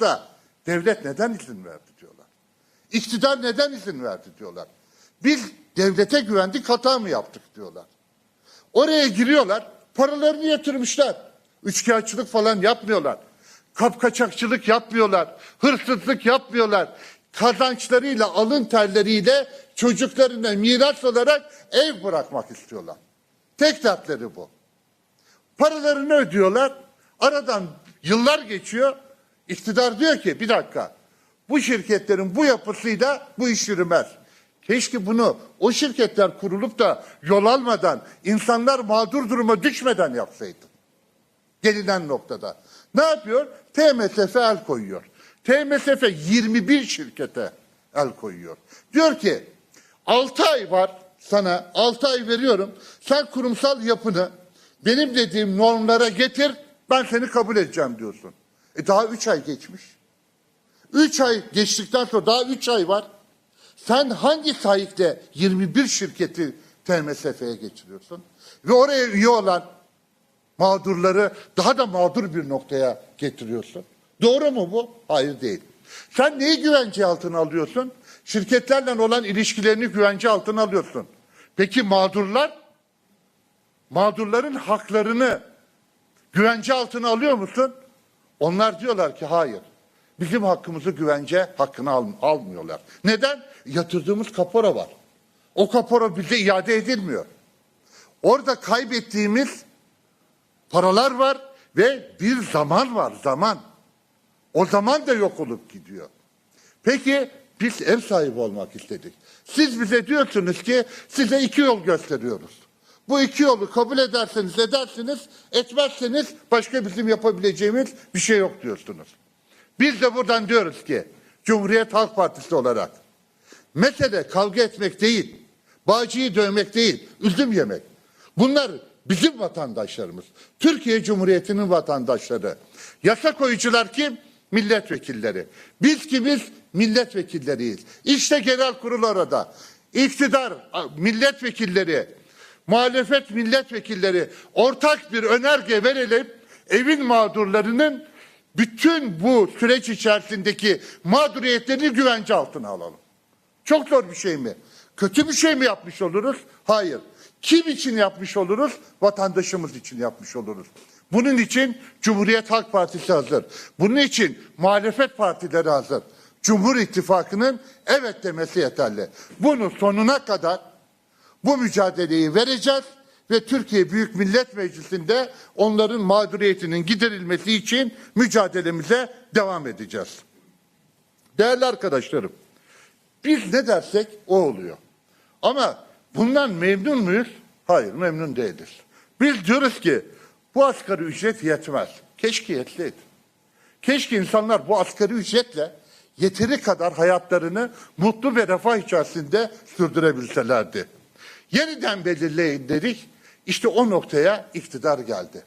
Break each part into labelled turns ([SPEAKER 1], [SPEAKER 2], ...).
[SPEAKER 1] varsa devlet neden izin verdi diyorlar. İktidar neden izin verdi diyorlar. Biz devlete güvendik hata mı yaptık diyorlar. Oraya giriyorlar, paralarını yatırmışlar. Üçkağıtçılık falan yapmıyorlar. Kapkaçakçılık yapmıyorlar. Hırsızlık yapmıyorlar. Kazançlarıyla, alın terleriyle çocuklarına miras olarak ev bırakmak istiyorlar. Tek dertleri bu. Paralarını ödüyorlar. Aradan yıllar geçiyor. İktidar diyor ki bir dakika bu şirketlerin bu yapısıyla bu iş yürümez. Keşke bunu o şirketler kurulup da yol almadan insanlar mağdur duruma düşmeden yapsaydı. Gelinen noktada. Ne yapıyor? TMSF el koyuyor. TMSF 21 şirkete el koyuyor. Diyor ki 6 ay var sana 6 ay veriyorum. Sen kurumsal yapını benim dediğim normlara getir ben seni kabul edeceğim diyorsun. E daha 3 ay geçmiş. 3 ay geçtikten sonra daha 3 ay var. Sen hangi sahikle 21 şirketi TMSF'ye geçiriyorsun? Ve oraya üye olan mağdurları daha da mağdur bir noktaya getiriyorsun. Doğru mu bu? Hayır değil. Sen neyi güvence altına alıyorsun? Şirketlerle olan ilişkilerini güvence altına alıyorsun. Peki mağdurlar? Mağdurların haklarını güvence altına alıyor musun? Onlar diyorlar ki hayır. Bizim hakkımızı güvence hakkına al- almıyorlar. Neden? Yatırdığımız kapora var. O kapora bize iade edilmiyor. Orada kaybettiğimiz paralar var ve bir zaman var zaman. O zaman da yok olup gidiyor. Peki biz ev sahibi olmak istedik. Siz bize diyorsunuz ki size iki yol gösteriyoruz. Bu iki yolu kabul ederseniz edersiniz, etmezseniz başka bizim yapabileceğimiz bir şey yok diyorsunuz. Biz de buradan diyoruz ki Cumhuriyet Halk Partisi olarak mesele kavga etmek değil, bağcıyı dövmek değil, üzüm yemek. Bunlar bizim vatandaşlarımız. Türkiye Cumhuriyeti'nin vatandaşları. Yasa koyucular kim? Milletvekilleri. Biz kimiz? Milletvekilleriyiz. İşte genel kurul orada. İktidar, milletvekilleri, muhalefet milletvekilleri ortak bir önerge verelim. Evin mağdurlarının bütün bu süreç içerisindeki mağduriyetlerini güvence altına alalım. Çok zor bir şey mi? Kötü bir şey mi yapmış oluruz? Hayır. Kim için yapmış oluruz? Vatandaşımız için yapmış oluruz. Bunun için Cumhuriyet Halk Partisi hazır. Bunun için muhalefet partileri hazır. Cumhur İttifakı'nın evet demesi yeterli. Bunu sonuna kadar bu mücadeleyi vereceğiz ve Türkiye Büyük Millet Meclisi'nde onların mağduriyetinin giderilmesi için mücadelemize devam edeceğiz. Değerli arkadaşlarım, biz ne dersek o oluyor. Ama bundan memnun muyuz? Hayır, memnun değiliz. Biz diyoruz ki bu asgari ücret yetmez. Keşke yetseydi. Keşke insanlar bu asgari ücretle yeteri kadar hayatlarını mutlu ve refah içerisinde sürdürebilselerdi. Yeniden belirleyin dedik. İşte o noktaya iktidar geldi.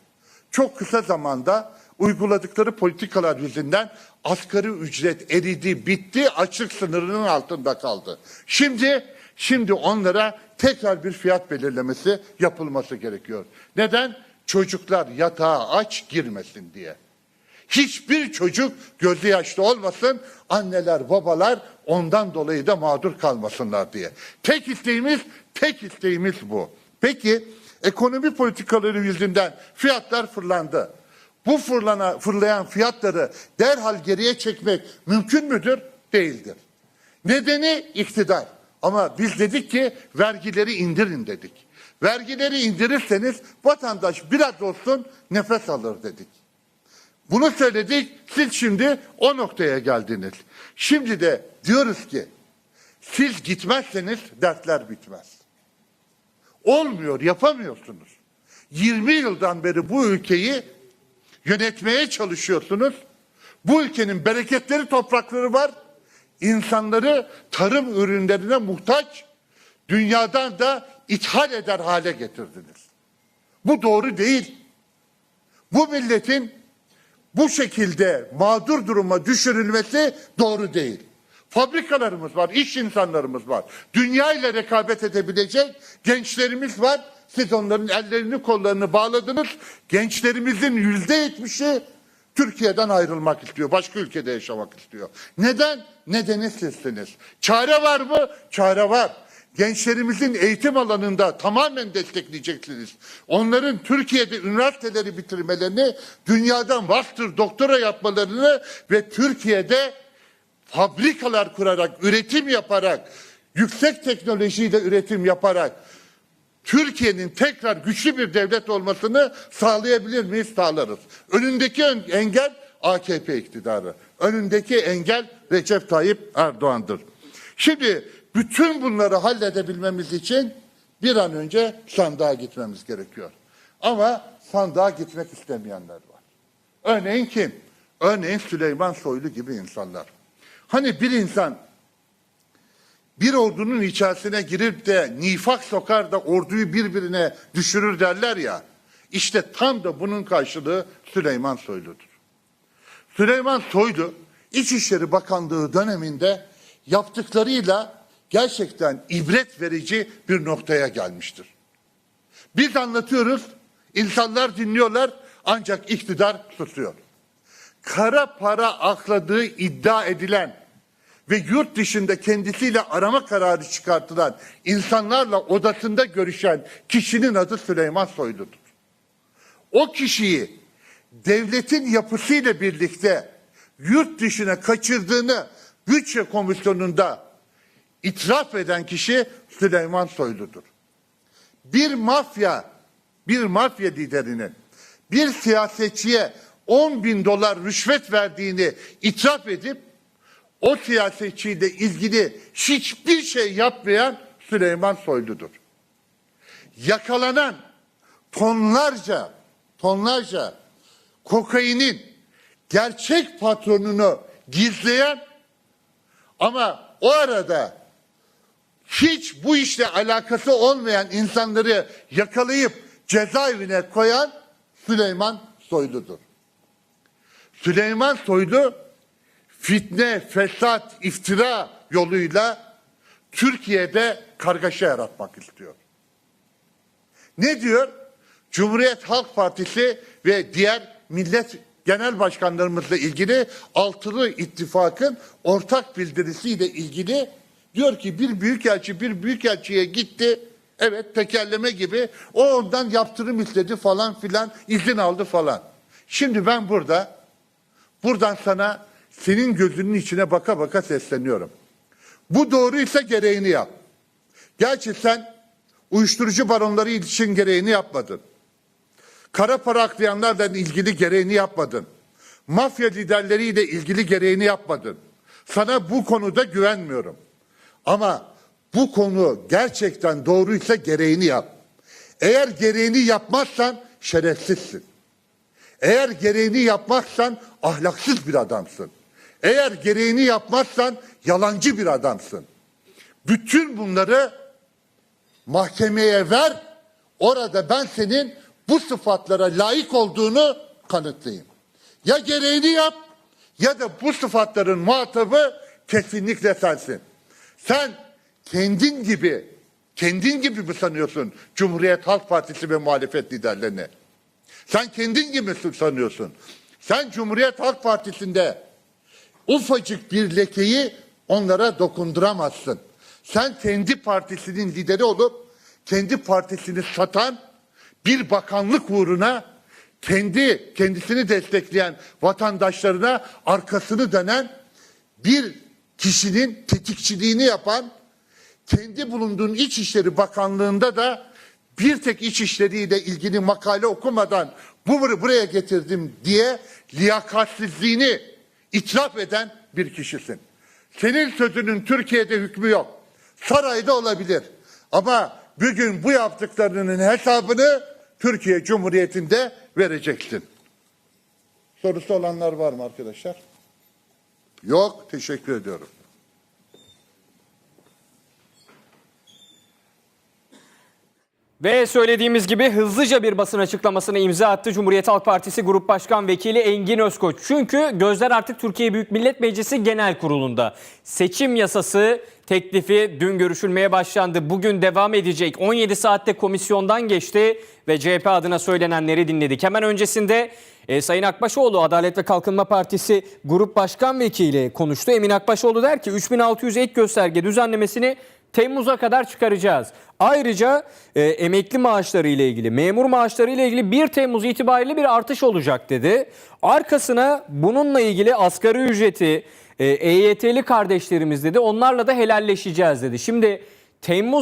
[SPEAKER 1] Çok kısa zamanda uyguladıkları politikalar yüzünden asgari ücret eridi, bitti, açlık sınırının altında kaldı. Şimdi şimdi onlara tekrar bir fiyat belirlemesi yapılması gerekiyor. Neden? Çocuklar yatağa aç girmesin diye. Hiçbir çocuk gözü yaşlı olmasın, anneler, babalar ondan dolayı da mağdur kalmasınlar diye. Tek isteğimiz, tek isteğimiz bu. Peki ekonomi politikaları yüzünden fiyatlar fırlandı. Bu fırlana, fırlayan fiyatları derhal geriye çekmek mümkün müdür? Değildir. Nedeni iktidar. Ama biz dedik ki vergileri indirin dedik. Vergileri indirirseniz vatandaş biraz olsun nefes alır dedik. Bunu söyledik, siz şimdi o noktaya geldiniz. Şimdi de diyoruz ki, siz gitmezseniz dertler bitmez. Olmuyor, yapamıyorsunuz. 20 yıldan beri bu ülkeyi yönetmeye çalışıyorsunuz. Bu ülkenin bereketleri toprakları var. İnsanları tarım ürünlerine muhtaç, dünyadan da ithal eder hale getirdiniz. Bu doğru değil. Bu milletin bu şekilde mağdur duruma düşürülmesi doğru değil. Fabrikalarımız var, iş insanlarımız var. Dünya ile rekabet edebilecek gençlerimiz var. Siz onların ellerini kollarını bağladınız. Gençlerimizin yüzde yetmişi Türkiye'den ayrılmak istiyor. Başka ülkede yaşamak istiyor. Neden? Nedeni sizsiniz. Çare var mı? Çare var. Gençlerimizin eğitim alanında tamamen destekleyeceksiniz. Onların Türkiye'de üniversiteleri bitirmelerini, dünyadan master, doktora yapmalarını ve Türkiye'de fabrikalar kurarak, üretim yaparak, yüksek teknolojiyle üretim yaparak Türkiye'nin tekrar güçlü bir devlet olmasını sağlayabilir miyiz? Sağlarız. Önündeki ön- engel AKP iktidarı. Önündeki engel Recep Tayyip Erdoğan'dır. Şimdi bütün bunları halledebilmemiz için bir an önce sandığa gitmemiz gerekiyor. Ama sandığa gitmek istemeyenler var. Örneğin kim? Örneğin Süleyman Soylu gibi insanlar. Hani bir insan bir ordunun içerisine girip de nifak sokar da orduyu birbirine düşürür derler ya. İşte tam da bunun karşılığı Süleyman Soylu'dur. Süleyman Soylu İçişleri Bakanlığı döneminde yaptıklarıyla gerçekten ibret verici bir noktaya gelmiştir. Biz anlatıyoruz, insanlar dinliyorlar ancak iktidar susuyor. Kara para akladığı iddia edilen ve yurt dışında kendisiyle arama kararı çıkartılan insanlarla odasında görüşen kişinin adı Süleyman Soylu'dur. O kişiyi devletin yapısıyla birlikte yurt dışına kaçırdığını bütçe komisyonunda itiraf eden kişi Süleyman Soylu'dur. Bir mafya, bir mafya liderinin bir siyasetçiye 10 bin dolar rüşvet verdiğini itiraf edip o siyasetçiyle ilgili hiçbir şey yapmayan Süleyman Soylu'dur. Yakalanan tonlarca, tonlarca kokainin gerçek patronunu gizleyen ama o arada hiç bu işle alakası olmayan insanları yakalayıp cezaevine koyan Süleyman Soylu'dur. Süleyman Soylu fitne, fesat, iftira yoluyla Türkiye'de kargaşa yaratmak istiyor. Ne diyor? Cumhuriyet Halk Partisi ve diğer millet genel başkanlarımızla ilgili altılı ittifakın ortak bildirisiyle ilgili diyor ki bir büyükelçi bir büyükelçiye gitti. Evet tekerleme gibi o ondan yaptırım istedi falan filan izin aldı falan. Şimdi ben burada buradan sana senin gözünün içine baka baka sesleniyorum. Bu doğruysa gereğini yap. Gerçi sen uyuşturucu baronları için gereğini yapmadın. Kara para aklayanlarla ilgili gereğini yapmadın. Mafya liderleriyle ilgili gereğini yapmadın. Sana bu konuda güvenmiyorum. Ama bu konu gerçekten doğruysa gereğini yap. Eğer gereğini yapmazsan şerefsizsin. Eğer gereğini yapmazsan ahlaksız bir adamsın. Eğer gereğini yapmazsan yalancı bir adamsın. Bütün bunları mahkemeye ver. Orada ben senin bu sıfatlara layık olduğunu kanıtlayayım. Ya gereğini yap ya da bu sıfatların muhatabı kesinlikle sensin. Sen kendin gibi kendin gibi mi sanıyorsun Cumhuriyet Halk Partisi ve muhalefet liderlerini? Sen kendin gibi mi sanıyorsun? Sen Cumhuriyet Halk Partisi'nde ufacık bir lekeyi onlara dokunduramazsın. Sen kendi partisinin lideri olup kendi partisini satan bir bakanlık uğruna kendi kendisini destekleyen vatandaşlarına arkasını dönen bir kişinin tetikçiliğini yapan kendi bulunduğun İçişleri Bakanlığı'nda da bir tek İçişleri'yle ilgili makale okumadan bu buraya getirdim diye liyakatsizliğini itiraf eden bir kişisin. Senin sözünün Türkiye'de hükmü yok. Sarayda olabilir. Ama bugün bu yaptıklarının hesabını Türkiye Cumhuriyeti'nde vereceksin. Sorusu olanlar var mı arkadaşlar? Yok. Teşekkür ediyorum.
[SPEAKER 2] Ve söylediğimiz gibi hızlıca bir basın açıklamasına imza attı Cumhuriyet Halk Partisi Grup Başkan Vekili Engin Özkoç. Çünkü gözler artık Türkiye Büyük Millet Meclisi Genel Kurulu'nda. Seçim yasası teklifi dün görüşülmeye başlandı. Bugün devam edecek. 17 saatte komisyondan geçti ve CHP adına söylenenleri dinledik. Hemen öncesinde e, Sayın Akbaşoğlu Adalet ve Kalkınma Partisi Grup Başkan Vekili konuştu. Emin Akbaşoğlu der ki 3600 ek gösterge düzenlemesini Temmuz'a kadar çıkaracağız. Ayrıca e, emekli maaşları ile ilgili, memur maaşları ile ilgili 1 Temmuz itibariyle bir artış olacak dedi. Arkasına bununla ilgili asgari ücreti, e, EYT'li kardeşlerimiz dedi. Onlarla da helalleşeceğiz dedi. Şimdi Temmuz